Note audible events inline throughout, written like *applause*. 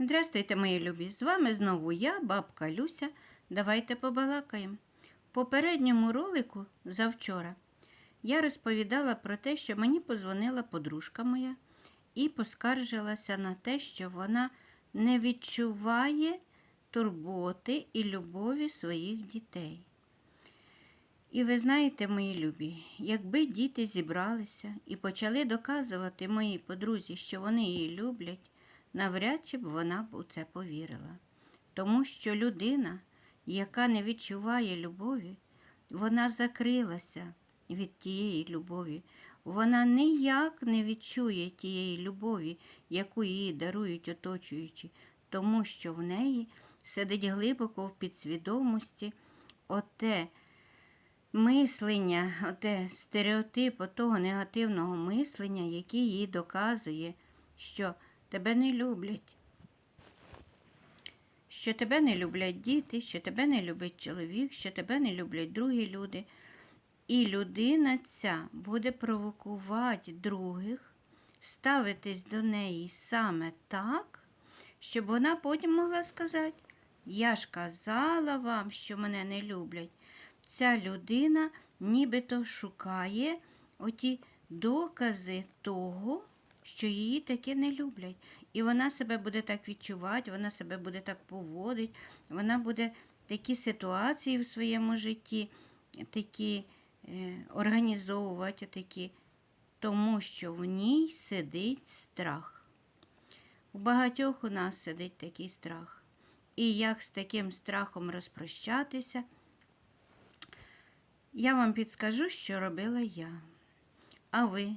Здрастуйте, мої любі! З вами знову я, бабка Люся. Давайте побалакаємо. В попередньому ролику завчора я розповідала про те, що мені позвонила подружка моя і поскаржилася на те, що вона не відчуває турботи і любові своїх дітей. І ви знаєте, мої любі, якби діти зібралися і почали доказувати моїй подрузі, що вони її люблять, навряд чи б вона б у це повірила. Тому що людина, яка не відчуває любові, вона закрилася від тієї любові. Вона ніяк не відчує тієї любові, яку їй дарують оточуючі, тому що в неї сидить глибоко в підсвідомості оте мислення, оте стереотип того негативного мислення, який їй доказує, що тебе не люблять. Що тебе не люблять діти, що тебе не любить чоловік, що тебе не люблять другі люди. І людина ця буде провокувати других, ставитись до неї саме так, щоб вона потім могла сказати: Я ж казала вам, що мене не люблять. Ця людина нібито шукає оті докази того, що її таки не люблять. І вона себе буде так відчувати, вона себе буде так поводити, вона буде такі ситуації в своєму житті, такі е, організовувати, такі, тому що в ній сидить страх. У багатьох у нас сидить такий страх. І як з таким страхом розпрощатися, я вам підскажу, що робила я. А ви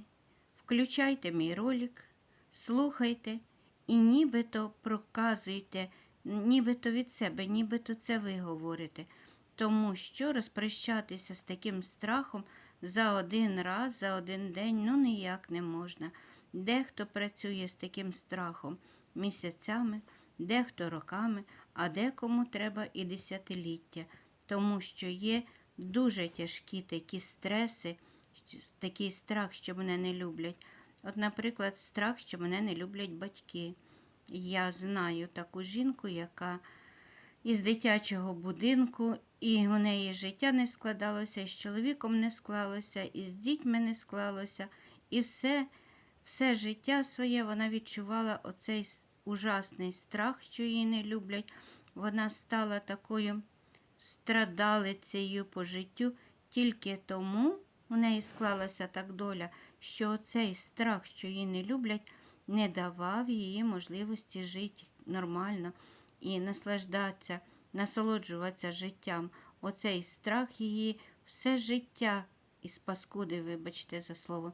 включайте мій ролик, слухайте і нібито проказуйте, нібито від себе, нібито це ви говорите. Тому що розпрощатися з таким страхом за один раз, за один день, ну ніяк не можна. Дехто працює з таким страхом місяцями, дехто роками, а декому треба і десятиліття, тому що є дуже тяжкі такі стреси, такий страх, що мене не люблять. От, наприклад, страх, що мене не люблять батьки. Я знаю таку жінку, яка із дитячого будинку, і у неї життя не складалося, і з чоловіком не склалося, і з дітьми не склалося. І все, все життя своє вона відчувала оцей ужасний страх, що її не люблять. Вона стала такою страдалицею по життю тільки тому у неї склалася так доля, що цей страх, що її не люблять, не давав її можливості жити нормально і наслаждатися, насолоджуватися життям. Оцей страх її все життя із паскуди, вибачте за слово.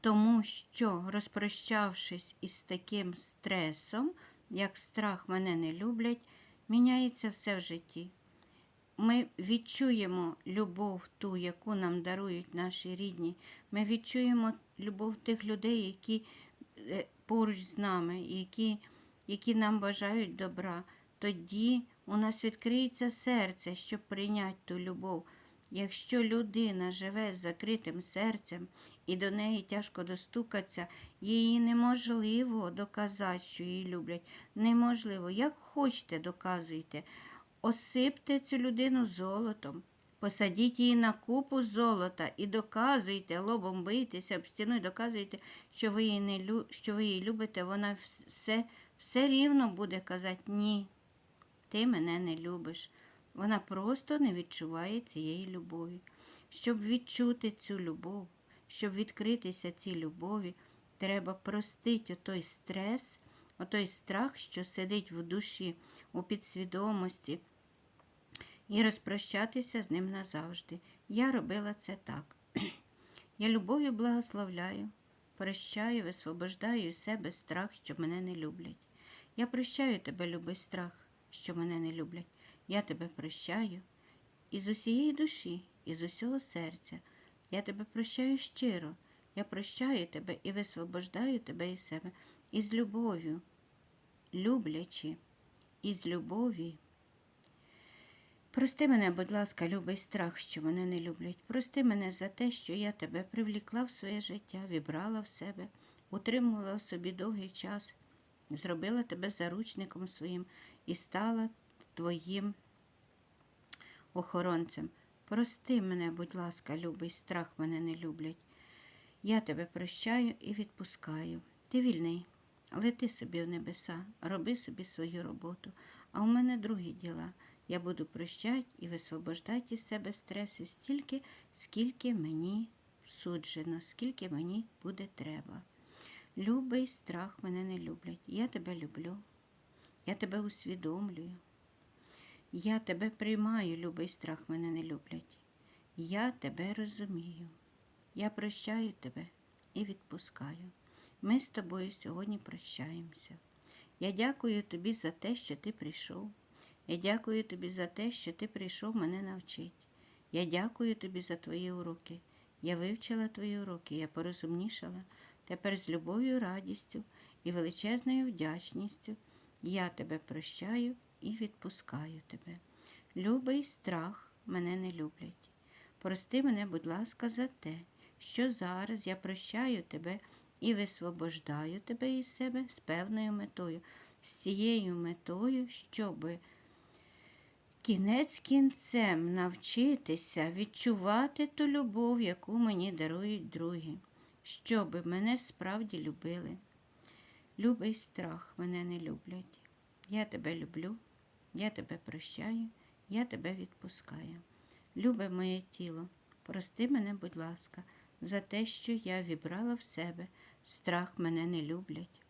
Тому що, розпрощавшись із таким стресом, як страх мене не люблять, міняється все в житті. Ми відчуємо любов ту, яку нам дарують наші рідні. Ми відчуємо любов тих людей, які е, поруч з нами, які, які нам бажають добра. Тоді у нас відкриється серце, щоб прийняти ту любов. Якщо людина живе з закритим серцем і до неї тяжко достукатися, її неможливо доказати, що її люблять. Неможливо. Як хочете, доказуйте. Осипте цю людину золотом, посадіть її на купу золота і доказуйте, лобом бийтеся об стіну і доказуйте, що ви її не що ви її любите, вона все, все рівно буде казати ні, ти мене не любиш. Вона просто не відчуває цієї любові. Щоб відчути цю любов, щоб відкритися цій любові, треба простити отой стрес, отой страх, що сидить в душі, у підсвідомості, і розпрощатися з ним назавжди. Я робила це так. *clears throat* Я любов'ю благословляю, прощаю, висвобождаю із себе страх, що мене не люблять. Я прощаю тебе, любий страх, що мене не люблять. Я тебе прощаю із усієї душі, із усього серця. Я тебе прощаю щиро. Я прощаю тебе і висвобождаю тебе із себе із любов'ю, люблячи, із любові. Прости мене, будь ласка, любий страх, що мене не люблять. Прости мене за те, що я тебе привлікла в своє життя, вібрала в себе, утримувала в собі довгий час зробила тебе заручником своїм і стала твоїм охоронцем. Прости мене, будь ласка, любий, страх мене не люблять. Я тебе прощаю і відпускаю. Ти вільний, лети собі в небеса, роби собі свою роботу. А у мене другі діла. Я буду прощати і висвобождати із себе стреси стільки, скільки мені суджено, скільки мені буде треба. Любий страх мене не люблять. Я тебе люблю. Я тебе усвідомлюю. Я тебе приймаю, любий страх мене не люблять. Я тебе розумію. Я прощаю тебе і відпускаю. Ми з тобою сьогодні прощаємося. Я дякую тобі за те, що ти прийшов. Я дякую тобі за те, що ти прийшов мене навчити. Я дякую тобі за твої уроки. Я вивчила твої уроки, я порозумнішала. Тепер з любов'ю, радістю і величезною вдячністю я тебе прощаю і відпускаю тебе. Любий страх мене не люблять. Прости мене, будь ласка, за те, що зараз я прощаю тебе і висвобождаю тебе із себе з певною метою, з цією метою, щоби кінець кінцем навчитися відчувати ту любов, яку мені дарують другі, щоби мене справді любили. Любий страх мене не люблять. Я тебе люблю, я тебе прощаю, я тебе відпускаю. Любе моє тіло, прости мене, будь ласка, за те, що я вібрала в себе, страх мене не люблять.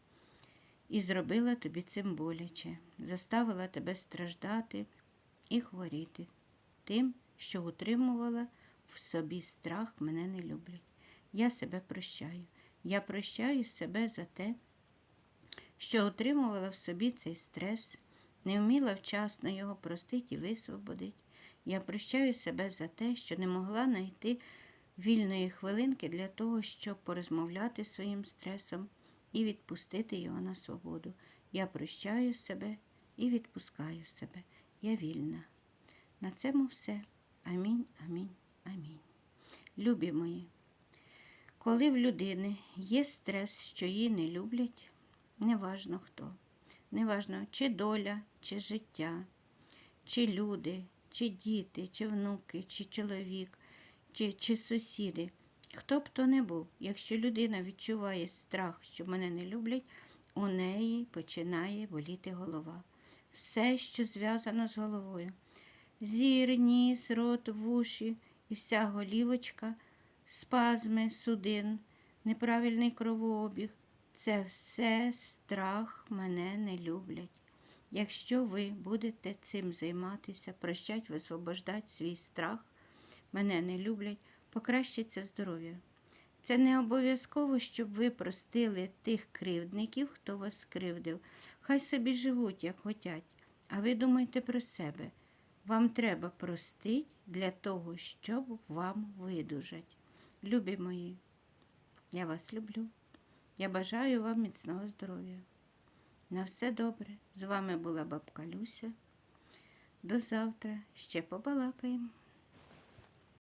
І зробила тобі цим боляче, заставила тебе страждати і хворіти тим, що утримувала в собі страх, мене не люблять. Я себе прощаю. Я прощаю себе за те, що утримувала в собі цей стрес, не вміла вчасно його простити і висвободити. Я прощаю себе за те, що не могла знайти вільної хвилинки для того, щоб порозмовляти зі своїм стресом і відпустити його на свободу. Я прощаю себе і відпускаю себе. Я вільна. На цьому все. Амінь, амінь, амінь. Любі мої, коли в людини є стрес, що її не люблять, неважно хто, неважно, чи доля, чи життя, чи люди, чи діти, чи внуки, чи чоловік, чи, чи сусіди. Хто б то не був, якщо людина відчуває страх, що мене не люблять, у неї починає боліти голова. Все, що зв'язано з головою. Зір, ніс, рот, вуші і вся голівочка, спазми, судин, неправильний кровообіг. Це все страх мене не люблять. Якщо ви будете цим займатися, прощать, висвобождати свій страх, мене не люблять, покращиться здоров'я. Це не обов'язково, щоб ви простили тих кривдників, хто вас скривдив. Хай собі живуть, як хотять, а ви думайте про себе. Вам треба простити для того, щоб вам видужать. Любі мої, я вас люблю. Я бажаю вам міцного здоров'я. На все добре. З вами була бабка Люся. До завтра ще побалакаємо.